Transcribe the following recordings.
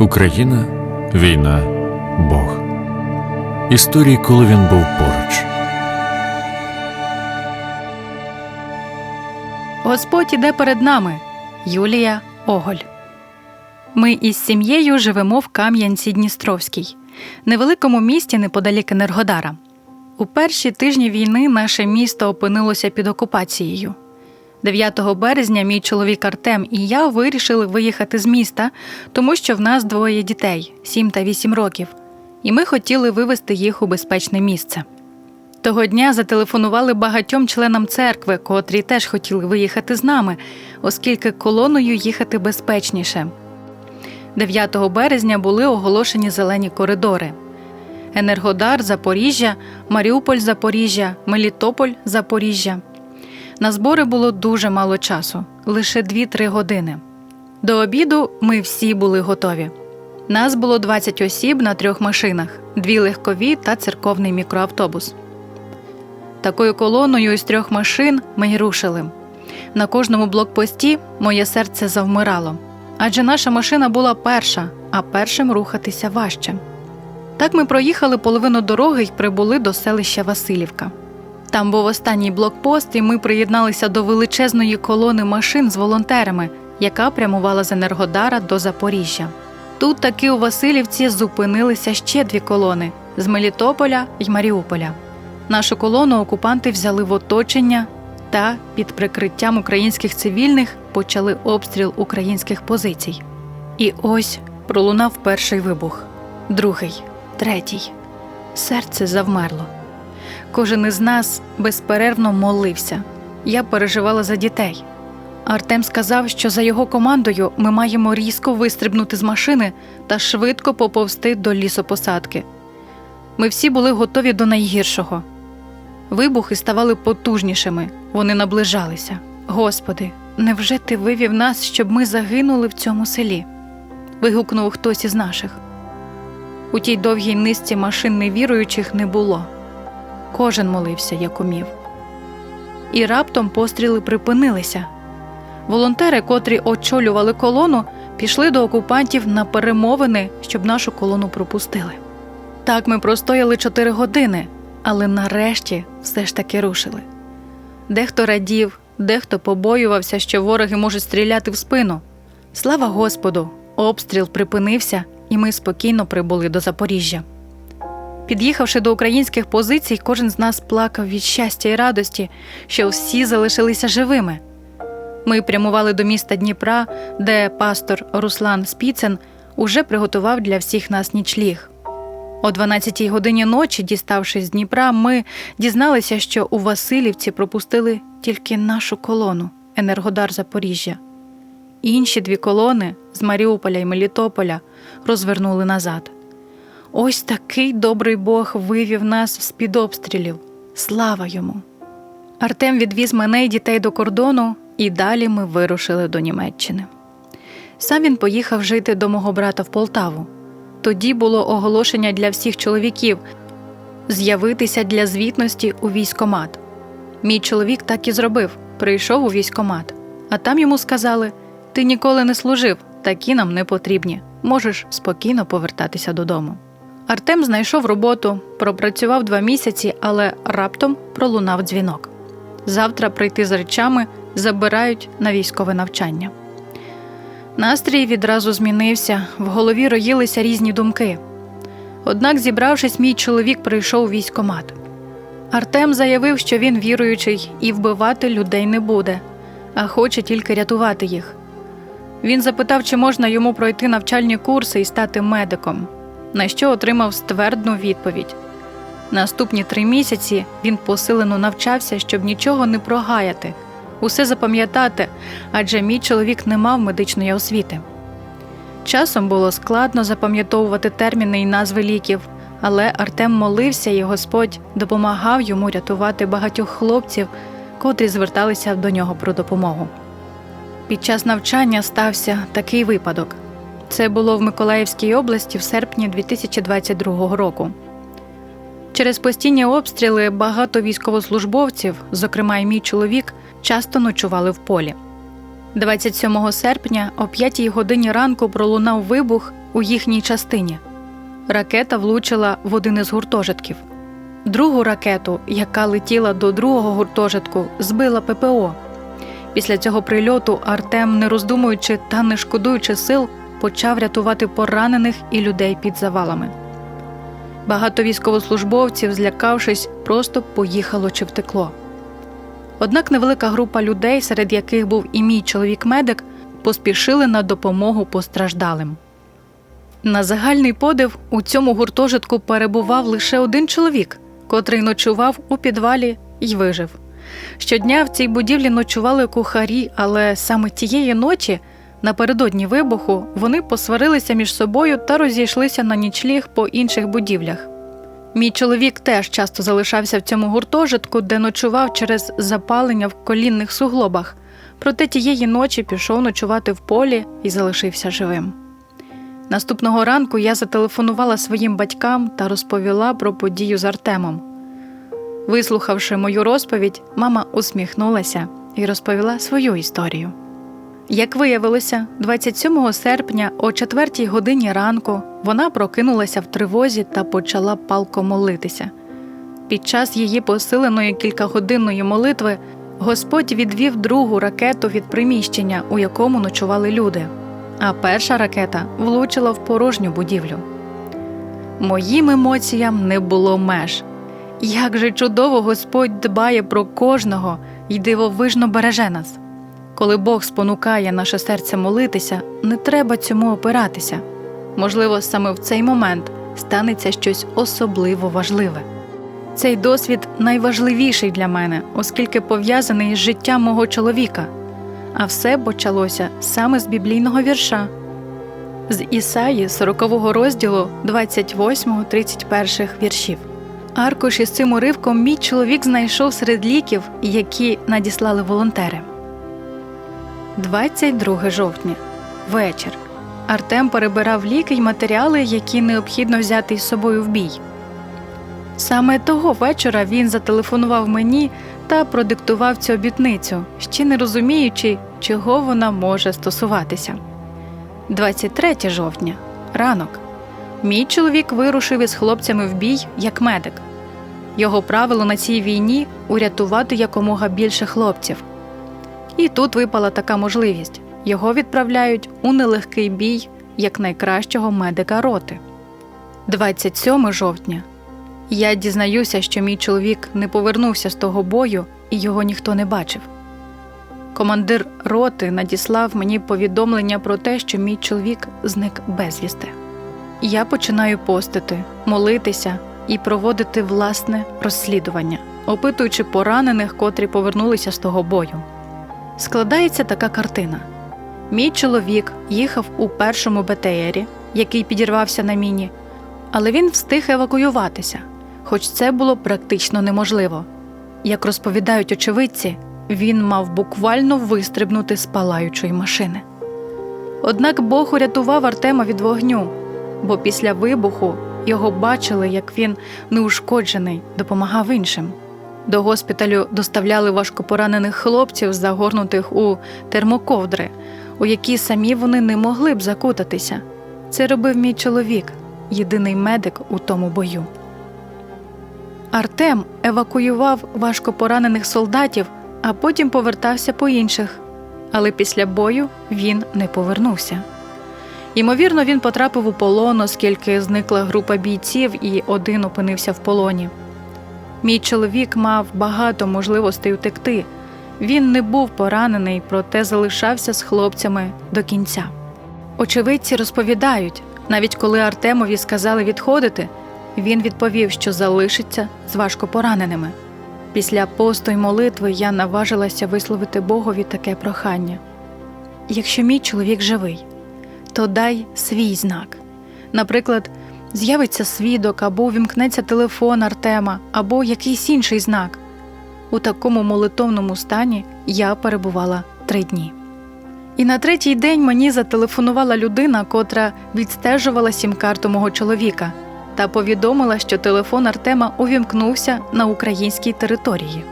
Україна, війна, Бог. Історії, коли він був поруч. Господь іде перед нами. Юлія Оголь. Ми із сім'єю живемо в Кам'янці Дністровській, невеликому місті неподалік Енергодара. У перші тижні війни наше місто опинилося під окупацією. 9 березня мій чоловік Артем і я вирішили виїхати з міста, тому що в нас двоє дітей 7 та 8 років, і ми хотіли вивезти їх у безпечне місце. Того дня зателефонували багатьом членам церкви, котрі теж хотіли виїхати з нами, оскільки колоною їхати безпечніше. 9 березня були оголошені зелені коридори: Енергодар Запоріжжя, Маріуполь Запоріжжя, Мелітополь Запоріжжя. На збори було дуже мало часу лише 2-3 години. До обіду ми всі були готові. Нас було 20 осіб на трьох машинах: дві легкові та церковний мікроавтобус. Такою колоною із трьох машин ми й рушили. На кожному блокпості моє серце завмирало, адже наша машина була перша, а першим рухатися важче. Так ми проїхали половину дороги й прибули до селища Васильівка. Там був останній блокпост, і ми приєдналися до величезної колони машин з волонтерами, яка прямувала з Енергодара до Запоріжжя. Тут таки у Васильівці зупинилися ще дві колони з Мелітополя й Маріуполя. Нашу колону окупанти взяли в оточення та під прикриттям українських цивільних почали обстріл українських позицій. І ось пролунав перший вибух, другий, третій. Серце завмерло. Кожен із нас безперервно молився. Я переживала за дітей. Артем сказав, що за його командою ми маємо різко вистрибнути з машини та швидко поповзти до лісопосадки. Ми всі були готові до найгіршого. Вибухи ставали потужнішими, вони наближалися. Господи, невже ти вивів нас, щоб ми загинули в цьому селі? вигукнув хтось із наших. У тій довгій низці машин невіруючих не було. Кожен молився, як умів. І раптом постріли припинилися. Волонтери, котрі очолювали колону, пішли до окупантів на перемовини, щоб нашу колону пропустили. Так ми простояли чотири години, але нарешті все ж таки рушили. Дехто радів, дехто побоювався, що вороги можуть стріляти в спину. Слава Господу! Обстріл припинився, і ми спокійно прибули до Запоріжжя. Під'їхавши до українських позицій, кожен з нас плакав від щастя і радості, що всі залишилися живими. Ми прямували до міста Дніпра, де пастор Руслан Спіцен уже приготував для всіх нас нічліг. О 12-й годині ночі, діставшись з Дніпра, ми дізналися, що у Васильівці пропустили тільки нашу колону Енергодар Запоріжжя. Інші дві колони з Маріуполя і Мелітополя розвернули назад. Ось такий добрий Бог вивів нас з під обстрілів. Слава йому! Артем відвіз мене й дітей до кордону, і далі ми вирушили до Німеччини. Сам він поїхав жити до мого брата в Полтаву. Тоді було оголошення для всіх чоловіків з'явитися для звітності у військомат. Мій чоловік так і зробив прийшов у військомат, а там йому сказали: ти ніколи не служив, такі нам не потрібні. Можеш спокійно повертатися додому. Артем знайшов роботу, пропрацював два місяці, але раптом пролунав дзвінок. Завтра прийти з речами забирають на військове навчання. Настрій відразу змінився, в голові роїлися різні думки. Однак, зібравшись, мій чоловік прийшов у військомат. Артем заявив, що він віруючий і вбивати людей не буде, а хоче тільки рятувати їх. Він запитав, чи можна йому пройти навчальні курси і стати медиком, на що отримав ствердну відповідь. Наступні три місяці він посилено навчався, щоб нічого не прогаяти, усе запам'ятати, адже мій чоловік не мав медичної освіти. Часом було складно запам'ятовувати терміни і назви ліків, але Артем молився, і Господь допомагав йому рятувати багатьох хлопців, котрі зверталися до нього про допомогу. Під час навчання стався такий випадок. Це було в Миколаївській області в серпні 2022 року. Через постійні обстріли багато військовослужбовців, зокрема і мій чоловік, часто ночували в полі. 27 серпня о 5 годині ранку пролунав вибух, у їхній частині. Ракета влучила в один із гуртожитків. Другу ракету, яка летіла до другого гуртожитку, збила ППО. Після цього прильоту Артем, не роздумуючи та не шкодуючи сил, почав рятувати поранених і людей під завалами. Багато військовослужбовців, злякавшись, просто поїхало чи втекло. Однак невелика група людей, серед яких був і мій чоловік-медик, поспішили на допомогу постраждалим. На загальний подив у цьому гуртожитку перебував лише один чоловік, котрий ночував у підвалі й вижив. Щодня в цій будівлі ночували кухарі, але саме тієї ночі, напередодні вибуху, вони посварилися між собою та розійшлися на нічліг по інших будівлях. Мій чоловік теж часто залишався в цьому гуртожитку, де ночував через запалення в колінних суглобах, проте тієї ночі пішов ночувати в полі і залишився живим. Наступного ранку я зателефонувала своїм батькам та розповіла про подію з Артемом. Вислухавши мою розповідь, мама усміхнулася і розповіла свою історію. Як виявилося, 27 серпня о 4 годині ранку вона прокинулася в тривозі та почала палко молитися. Під час її посиленої кількагодинної молитви Господь відвів другу ракету від приміщення, у якому ночували люди, а перша ракета влучила в порожню будівлю. Моїм емоціям не було меж. Як же чудово Господь дбає про кожного і дивовижно береже нас. Коли Бог спонукає наше серце молитися, не треба цьому опиратися. Можливо, саме в цей момент станеться щось особливо важливе. Цей досвід найважливіший для мене, оскільки пов'язаний з життям мого чоловіка, а все почалося саме з біблійного вірша з Ісаї 40 розділу 28-31 віршів. Аркуш із цим уривком мій чоловік знайшов серед ліків, які надіслали волонтери. 22 жовтня. Вечір. Артем перебирав ліки й матеріали, які необхідно взяти із собою в бій. Саме того вечора він зателефонував мені та продиктував цю обітницю, ще не розуміючи, чого вона може стосуватися. 23 жовтня. Ранок. Мій чоловік вирушив із хлопцями в бій як медик. Його правило на цій війні урятувати якомога більше хлопців. І тут випала така можливість його відправляють у нелегкий бій як найкращого медика роти. 27 жовтня. Я дізнаюся, що мій чоловік не повернувся з того бою і його ніхто не бачив. Командир роти надіслав мені повідомлення про те, що мій чоловік зник безвісти. Я починаю постити, молитися і проводити власне розслідування, опитуючи поранених, котрі повернулися з того бою. Складається така картина: мій чоловік їхав у першому БТРі, який підірвався на міні, але він встиг евакуюватися, хоч це було практично неможливо. Як розповідають очевидці, він мав буквально вистрибнути з палаючої машини. Однак Бог урятував Артема від вогню, бо після вибуху його бачили, як він неушкоджений, допомагав іншим. До госпіталю доставляли важкопоранених хлопців, загорнутих у термоковдри, у які самі вони не могли б закутатися. Це робив мій чоловік, єдиний медик у тому бою. Артем евакуював важкопоранених солдатів, а потім повертався по інших. Але після бою він не повернувся. Ймовірно, він потрапив у полон, оскільки зникла група бійців і один опинився в полоні. Мій чоловік мав багато можливостей утекти. Він не був поранений, проте залишався з хлопцями до кінця. Очевидці розповідають, навіть коли Артемові сказали відходити, він відповів, що залишиться з важкопораненими. Після посту й молитви я наважилася висловити Богові таке прохання: якщо мій чоловік живий, то дай свій знак. Наприклад, з'явиться свідок або увімкнеться телефон Артема, або якийсь інший знак. У такому молитовному стані я перебувала три дні. І на третій день мені зателефонувала людина, котра відстежувала сім-карту мого чоловіка, та повідомила, що телефон Артема увімкнувся на українській території.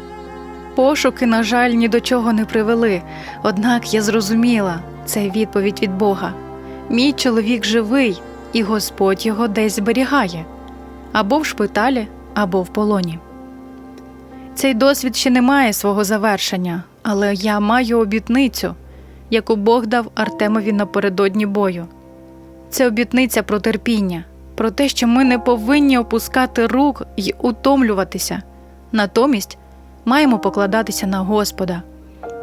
Пошуки, на жаль, ні до чого не привели, однак я зрозуміла це відповідь від Бога. Мій чоловік живий, і Господь його десь зберігає або в шпиталі, або в полоні. Цей досвід ще не має свого завершення, але я маю обітницю, яку Бог дав Артемові напередодні бою. Це обітниця про терпіння, про те, що ми не повинні опускати рук і утомлюватися. Натомість маємо покладатися на Господа,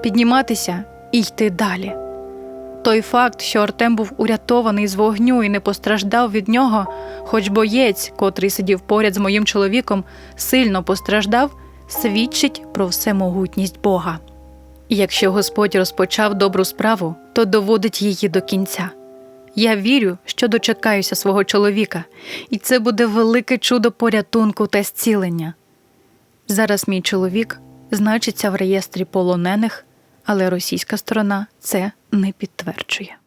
підніматися і йти далі. Той факт, що Артем був урятований з вогню і не постраждав від нього, хоч боєць, котрий сидів поряд з моїм чоловіком, сильно постраждав, свідчить про всемогутність Бога. Якщо Господь розпочав добру справу, то доводить її до кінця. Я вірю, що дочекаюся свого чоловіка, і це буде велике чудо порятунку та зцілення. Зараз мій чоловік значиться в реєстрі полонених, але російська сторона це не підтверджує.